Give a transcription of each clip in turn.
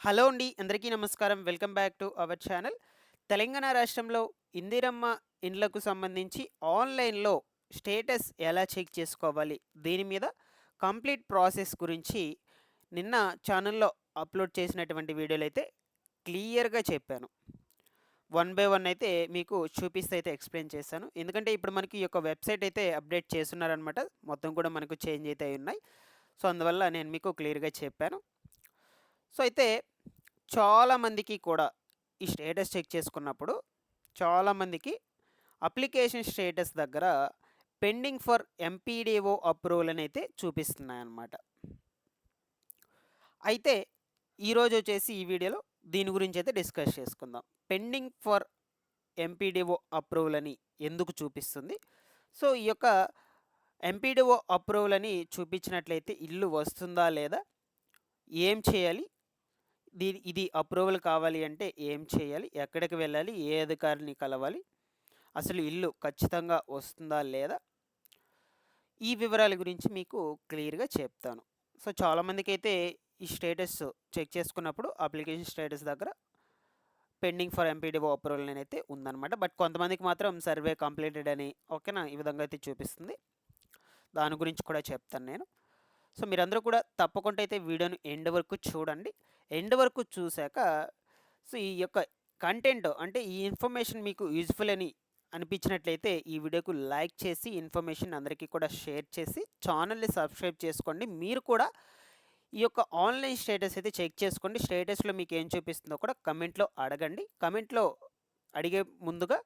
Hello అండి అందరికీ నమస్కారం. Welcome back to our channel. Telangana Indiramma Indiramma ఇండ్లకు సంబంధించి ఆన్లైన్లో స్టేటస్ ఎలా చెక్ చేసుకోవాలి? దీని మీద కంప్లీట్ ప్రాసెస్ గురించి నిన్న ఛానల్లో అప్లోడ్ చేసినటువంటి వీడియోలు అయితే క్లియర్గా చెప్పాను. వన్ బై వన్ అయితే మీకు చూపిస్తే అయితే ఎక్స్ప్లెయిన్ చేశాను ఎందుకంటే ఇప్పుడు మనకి ఈ యొక్క వెబ్సైట్ అయితే అప్డేట్ చేస్తున్నారనమాట మొత్తం కూడా మనకు చేంజ్ అయితే ఉన్నాయి. సో అందువల్ల నేను మీకు క్లియర్గా చెప్పాను. సో అయితే చాలామందికి కూడా ఈ స్టేటస్ చెక్ చేసుకున్నప్పుడు చాలామందికి అప్లికేషన్ స్టేటస్ దగ్గర పెండింగ్ ఫర్ ఎంపీడీఓ అప్రూవల్ అని అయితే చూపిస్తున్నాయి అన్నమాట అయితే ఈరోజు వచ్చేసి ఈ వీడియోలో దీని గురించి అయితే డిస్కస్ చేసుకుందాం. పెండింగ్ ఫర్ ఎంపీడీఓ అప్రూవల్ అని ఎందుకు చూపిస్తుంది? సో ఈ యొక్క ఎంపీడీఓ అప్రూవల్ అని చూపించినట్లయితే ఇల్లు వస్తుందా లేదా? ఏం చేయాలి? దీని ఇది అప్రూవల్ కావాలి అంటే ఏం చేయాలి? ఎక్కడికి వెళ్ళాలి? ఏ అధికారిని కలవాలి? అసలు ఇల్లు ఖచ్చితంగా వస్తుందా లేదా? ఈ వివరాల గురించి మీకు క్లియర్గా చెప్తాను. సో చాలామందికి అయితే ఈ స్టేటస్ చెక్ చేసుకున్నప్పుడు అప్లికేషన్ స్టేటస్ దగ్గర పెండింగ్ ఫర్ ఎంపీడీఓ అప్రూవల్ అని అయితే ఉందన్నమాట. బట్ కొంతమందికి మాత్రం సర్వే కంప్లీటెడ్ అని ఓకేనా? ఈ విధంగా అయితే చూపిస్తుంది. దాని గురించి కూడా చెప్తాను నేను. సో మీరందరూ కూడా తప్పకుండా అయితే వీడియోను ఎండ్ వరకు చూడండి. ఎండ్ వరకు చూశాక సో ఈ యొక్క కంటెంట్ అంటే ఈ ఇన్ఫర్మేషన్ మీకు యూజ్ఫుల్ అని అనిపించినట్లయితే ఈ వీడియోకు లైక్ చేసి ఇన్ఫర్మేషన్ అందరికీ కూడా షేర్ చేసి ఛానల్ని సబ్స్క్రైబ్ చేసుకోండి. మీరు కూడా ఈ యొక్క ఆన్లైన్ స్టేటస్ అయితే చెక్ చేసుకోండి. స్టేటస్లో మీకు ఏం చూపిస్తుందో కూడా కమెంట్లో అడగండి. కమెంట్లో అడిగే ముందుగా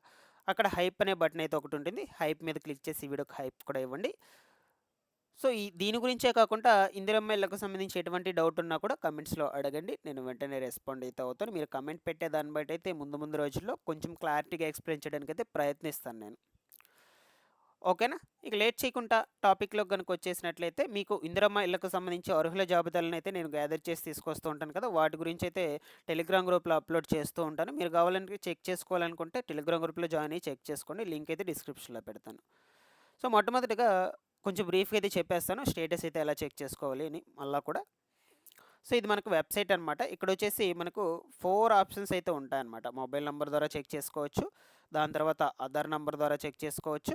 అక్కడ హైప్ అనే బటన్ అయితే ఒకటి ఉంటుంది. హైప్ మీద క్లిక్ చేసి వీడియోకి హైప్ కూడా ఇవ్వండి. సో ఈ దీని గురించే కాకుండా ఇందిరమ్మ ఇళ్ళకు సంబంధించి ఎటువంటి డౌట్ ఉన్నా కూడా కమెంట్స్లో అడగండి. నేను వెంటనే రెస్పాండ్ అయితే అవుతాను. మీరు కమెంట్ పెట్టే దాన్ని బట్టి అయితే ముందు ముందు రోజుల్లో కొంచెం క్లారిటీగా ఎక్స్ప్లెయిన్ చేయడానికి అయితే ప్రయత్నిస్తాను నేను. ఓకేనా? ఇక లేట్ చేయకుండా టాపిక్లో కనుక వచ్చేసినట్లయితే మీకు ఇందిరమ్మ ఇళ్ళకు సంబంధించి అర్హుల జాబితాలను అయితే నేను గ్యాదర్ చేసి తీసుకొస్తూ ఉంటాను కదా! వాటి గురించి అయితే టెలిగ్రామ్ గ్రూప్లో అప్లోడ్ చేస్తూ ఉంటాను. మీరు కావాలంటే చెక్ చేసుకోవాలనుకుంటే టెలిగ్రామ్ గ్రూప్లో జాయిన్ అయ్యి చెక్ చేసుకోండి. లింక్ అయితే డిస్క్రిప్షన్లో పెడతాను. సో మొట్టమొదటిగా కొంచెం బ్రీఫ్గా అయితే చెప్పేస్తాను. స్టేటస్ అయితే ఎలా చెక్ చేసుకోవాలి అని మళ్ళీ కూడా. సో ఇది మనకు వెబ్సైట్ అనమాట ఇక్కడ వచ్చేసి మనకు ఫోర్ ఆప్షన్స్ అయితే ఉంటాయన్నమాట. మొబైల్ నెంబర్ ద్వారా చెక్ చేసుకోవచ్చు. దాని తర్వాత ఆధార్ నెంబర్ ద్వారా చెక్ చేసుకోవచ్చు.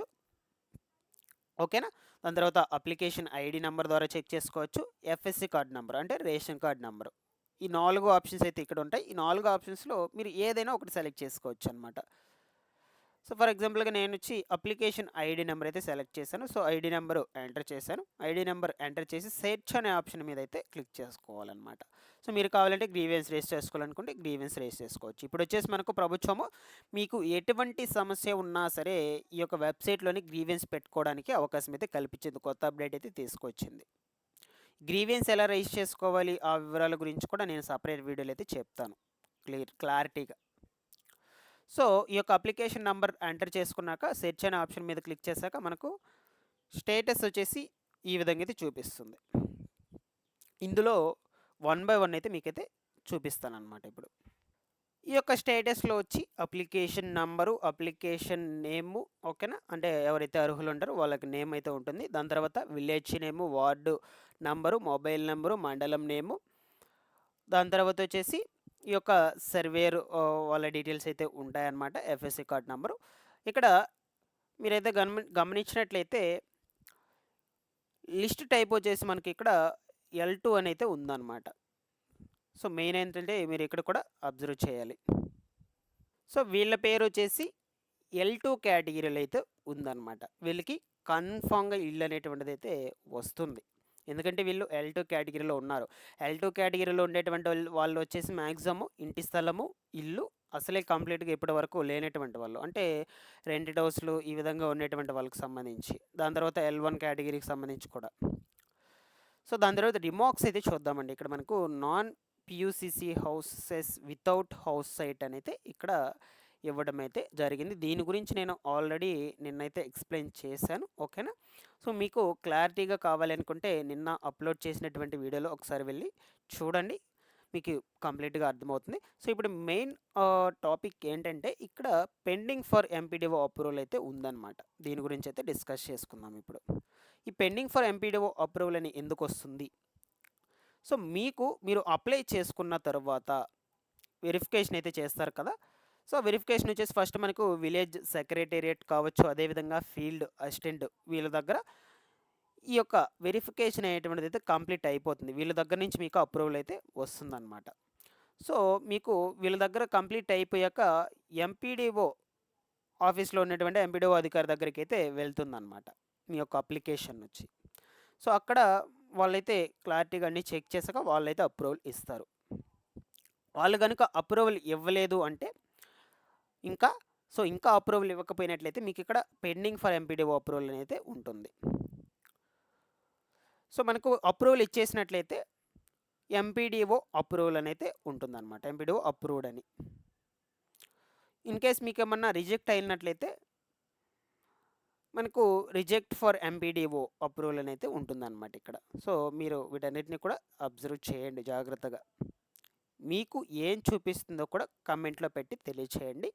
ఓకేనా? దాని తర్వాత అప్లికేషన్ ఐడి నెంబర్ ద్వారా చెక్ చేసుకోవచ్చు. ఎఫ్ఎస్సి కార్డ్ నెంబర్ అంటే రేషన్ కార్డ్ నెంబర్. ఈ నాలుగు ఆప్షన్స్ అయితే ఇక్కడ ఉంటాయి. ఈ నాలుగు ఆప్షన్స్లో మీరు ఏదైనా ఒకటి సెలెక్ట్ చేసుకోవచ్చు అనమాట సో ఫర్ ఎగ్జాంపుల్గా నేను వచ్చి అప్లికేషన్ ఐడి నెంబర్ అయితే సెలెక్ట్ చేశాను. సో ఐడి నెంబర్ ఎంటర్ చేశాను. ఐడి నెంబర్ ఎంటర్ చేసి సెర్చ్ అనే ఆప్షన్ మీద అయితే క్లిక్ చేసుకోవాలన్నమాట. సో మీరు కావాలంటే గ్రీవెన్స్ రేస్ చేసుకోవాలనుకుంటే గ్రీవెన్స్ రేస్ చేసుకోవచ్చు. ఇప్పుడు వచ్చేసి మనకు ప్రభుత్వము మీకు ఎటువంటి సమస్య ఉన్నా సరే ఈ యొక్క వెబ్సైట్లోని గ్రీవెన్స్ పెట్టుకోవడానికి అవకాశం అయితే కల్పించింది. కొత్త అప్డేట్ అయితే తీసుకొచ్చింది. గ్రీవెన్స్ ఎలా రైజ్ చేసుకోవాలి? ఆ వివరాల గురించి కూడా నేను సపరేట్ వీడియోలు అయితే చెప్తాను. క్లియర్ క్లారిటీగా. సో ఈ యొక్క అప్లికేషన్ నెంబర్ ఎంటర్ చేసుకున్నాక సెర్చ్ అనే ఆప్షన్ మీద క్లిక్ చేశాక మనకు స్టేటస్ వచ్చేసి ఈ విధంగా అయితే చూపిస్తుంది. ఇందులో వన్ బై వన్ అయితే మీకైతే చూపిస్తాను అనమాట ఇప్పుడు. ఈ యొక్క స్టేటస్లో వచ్చి అప్లికేషన్ నంబరు అప్లికేషన్ నేము ఓకేనా? అంటే ఎవరైతే అర్హులు ఉంటారో వాళ్ళకి నేమ్ అయితే ఉంటుంది. దాని తర్వాత village name ward number mobile number మండలం నేము. దాని తర్వాత వచ్చేసి ఈ యొక్క సర్వేర్ వాళ్ళ డీటెయిల్స్ అయితే ఉంటాయన్నమాట ఎఫ్ఎస్సి కార్డ్ నెంబరు ఇక్కడ మీరైతే గమని గమనించినట్లయితే లిస్ట్ టైప్ వచ్చేసి మనకి ఇక్కడ ఎల్ టూ అని అయితే ఉందన్నమాట. సో మెయిన్ ఏంటంటే మీరు ఇక్కడ కూడా అబ్జర్వ్ చేయాలి. సో వీళ్ళ పేరు వచ్చేసి ఎల్ టూ కేటగిరీలో అయితే ఉందన్నమాట. వీళ్ళకి కన్ఫామ్గా ఇల్లు అనేటువంటిది అయితే వస్తుంది. ఎందుకంటే వీళ్ళు ఎల్ టూ కేటగిరీలో ఉన్నారు. ఎల్ టూ కేటగిరీలో ఉండేటువంటి వాళ్ళు వచ్చేసి మ్యాక్సిమం ఇంటి స్థలము ఇల్లు అసలే కంప్లీట్గా ఇప్పటి వరకు లేనటువంటి వాళ్ళు. అంటే రెంటెడ్ హౌస్లు ఈ విధంగా ఉండేటువంటి వాళ్ళకి సంబంధించి. దాని తర్వాత ఎల్ వన్ కేటగిరీకి సంబంధించి కూడా. సో దాని తర్వాత రిమార్క్స్ అయితే చూద్దామండి. ఇక్కడ మనకు non PUCC houses without house site అనేది ఇక్కడ ఇవ్వడం అయితే జరిగింది. దీని గురించి నేను ఆల్రెడీ నిన్నైతే ఎక్స్ప్లెయిన్ చేశాను. ఓకేనా? సో మీకు క్లారిటీగా కావాలనుకుంటే నిన్న అప్లోడ్ చేసినటువంటి వీడియోలో ఒకసారి వెళ్ళి చూడండి. మీకు కంప్లీట్గా అర్థమవుతుంది. సో ఇప్పుడు మెయిన్ టాపిక్ ఏంటంటే ఇక్కడ పెండింగ్ ఫర్ ఎంపీడీఓ అప్రూవల్ అయితే ఉందన్నమాట. దీని గురించి అయితే డిస్కస్ చేసుకుందాం ఇప్పుడు. ఈ పెండింగ్ ఫర్ ఎంపీడీఓ అప్రూవల్ అని ఎందుకు వస్తుంది? సో మీకు మీరు అప్లై చేసుకున్న తర్వాత వెరిఫికేషన్ అయితే చేస్తారు కదా? సో వెరిఫికేషన్ వచ్చేసి ఫస్ట్ మనకు విలేజ్ సెక్రటేరియట్ కావచ్చు అదేవిధంగా ఫీల్డ్ అసిస్టెంట్ వీళ్ళ దగ్గర ఈ యొక్క వెరిఫికేషన్ అనేటువంటిది అయితే కంప్లీట్ అయిపోతుంది. వీళ్ళ దగ్గర నుంచి మీకు అప్రూవల్ అయితే వస్తుందన్నమాట. సో మీకు వీళ్ళ దగ్గర కంప్లీట్ అయిపోయాక ఎంపీడీఓ ఆఫీస్లో ఉన్నటువంటి ఎంపీడీఓ అధికారి దగ్గరికి అయితే వెళ్తుందన్నమాట మీ యొక్క అప్లికేషన్ నుంచి సో అక్కడ వాళ్ళైతే క్లారిటీగా అన్నీ చెక్ చేశాక వాళ్ళైతే అప్రూవల్ ఇస్తారు. వాళ్ళు కనుక అప్రూవల్ ఇవ్వలేదు అంటే ఇంకా సో ఇంకా అప్రూవల్ ఇవ్వకపోయినట్లయితే మీకు ఇక్కడ పెండింగ్ ఫర్ ఎంపీడీఓ అప్రూవల్ అయితే ఉంటుంది. సో మనకు అప్రూవల్ ఇచ్చేసినట్లయితే ఎంపీడీఓ అప్రూవల్ అని అయితే ఉంటుందన్నమాట. ఎంపీడీఓ అప్రూవ్డ్ అని. ఇన్ కేస్ మీకు ఏమన్నా రిజెక్ట్ అయినట్లయితే మనకు రిజెక్ట్ ఫర్ ఎంపీడీఓ అప్రూవల్ అని అయితే ఉంటుందన్నమాట ఇక్కడ. సో మీరు వీటన్నిటిని కూడా అబ్జర్వ్ చేయండి జాగ్రత్తగా. మీకు ఏం చూపిస్తుందో కూడా కమెంట్లో పెట్టి తెలియచేయండి.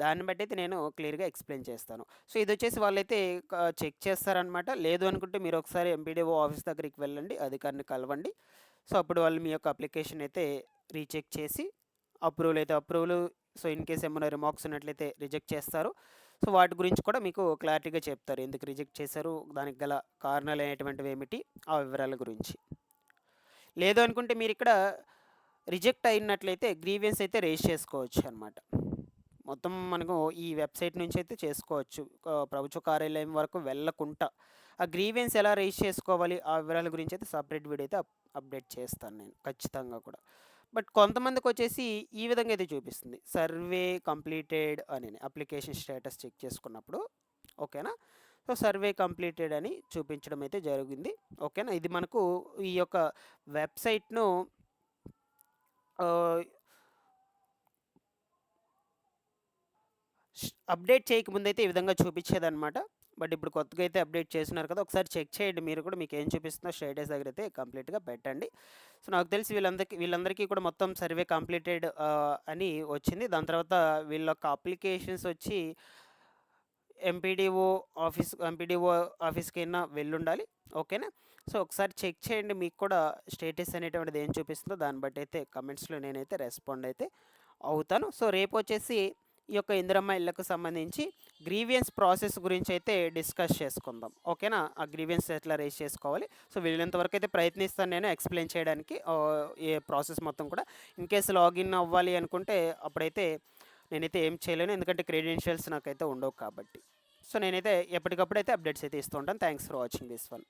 దాన్ని బట్టి అయితే నేను క్లియర్గా ఎక్స్ప్లెయిన్ చేస్తాను. సో ఇది వచ్చేసి వాళ్ళైతే చెక్ చేస్తారనమాట లేదు అనుకుంటే మీరు ఒకసారి ఎంపీడీఓ ఆఫీస్ దగ్గరికి వెళ్ళండి అధికారిని కలవండి. సో అప్పుడు వాళ్ళు మీ యొక్క అప్లికేషన్ అయితే రీచెక్ చేసి అప్రూవల్ అయితే అప్రూవల్. సో ఇన్ కేస్ ఏమైనా రిమార్క్స్ ఉన్నట్లయితే రిజెక్ట్ చేస్తారు. సో వాటి గురించి కూడా మీకు క్లారిటీగా చెప్తారు. ఎందుకు రిజెక్ట్ చేశారు? దానికి గల కారణాలు అనేటువంటివి ఏమిటి? ఆ వివరాల గురించి. లేదు అనుకుంటే మీరు ఇక్కడ రిజెక్ట్ అయినట్లయితే గ్రీవియన్స్ అయితే రేజ్ చేసుకోవచ్చు అనమాట మొత్తం మనకు ఈ వెబ్సైట్ నుంచి అయితే చేసుకోవచ్చు. ప్రభుత్వ కార్యాలయం వరకు వెళ్ళకుండా. ఆ గ్రీవెన్స్ ఎలా రేజ్ చేసుకోవాలి? ఆ వివరాల గురించి అయితే సపరేట్ వీడియో అయితే అప్డేట్ చేస్తాను నేను ఖచ్చితంగా కూడా. బట్ కొంతమందికి వచ్చేసి ఈ విధంగా అయితే చూపిస్తుంది. సర్వే కంప్లీటెడ్ అని అప్లికేషన్ స్టేటస్ చెక్ చేసుకున్నప్పుడు. ఓకేనా? సో సర్వే కంప్లీటెడ్ అని చూపించడం అయితే జరిగింది. ఓకేనా? ఇది మనకు ఈ యొక్క వెబ్సైట్ను అప్డేట్ చేయకముందు అయితే ఈ విధంగా చూపించేదన్నమాట బట్ ఇప్పుడు కొత్తగా అయితే అప్డేట్ చేస్తున్నారు కదా ఒకసారి చెక్ చేయండి మీరు కూడా మీకు ఏం చూపిస్తుందో స్టేటస్ దగ్గర అయితే కంప్లీట్గా పెట్టండి. సో నాకు తెలిసి వీళ్ళందరికీ వీళ్ళందరికీ కూడా మొత్తం సర్వే కంప్లీటెడ్ అని వచ్చింది. దాని తర్వాత వీళ్ళ యొక్క అప్లికేషన్స్ వచ్చి ఎంపీడీఓ ఆఫీస్ ఎంపీడీఓ ఆఫీస్కి అయినా వెళ్ళుండాలి. ఓకేనా? సో ఒకసారి చెక్ చేయండి మీకు కూడా స్టేటస్ అనేటువంటిది ఏం చూపిస్తుందో దాన్ని బట్టి అయితే కమెంట్స్లో నేనైతే రెస్పాండ్ అయితే అవుతాను. సో రేపు వచ్చేసి ఈ యొక్క ఇందిరమ్మ ఇళ్ళకు సంబంధించి గ్రీవియన్స్ ప్రాసెస్ గురించి అయితే డిస్కస్ చేసుకుందాం. ఓకేనా? ఆ గ్రీవియన్స్ ఎట్లా రేస్ చేసుకోవాలి? సో వీళ్ళంత వరకు అయితే ప్రయత్నిస్తాను నేను ఎక్స్ప్లెయిన్ చేయడానికి. ఏ ప్రాసెస్ మొత్తం కూడా ఇన్ కేసు లాగిన్ అవ్వాలి అనుకుంటే అప్పుడైతే నేనైతే ఏం చేయలేను. ఎందుకంటే క్రెడెన్షియల్స్ నాకైతే ఉండవు కాబట్టి. సో నేనైతే ఎప్పటికప్పుడు అయితే అప్డేట్స్ అయితే ఇస్తూ ఉంటాను. Thanks for watching this one.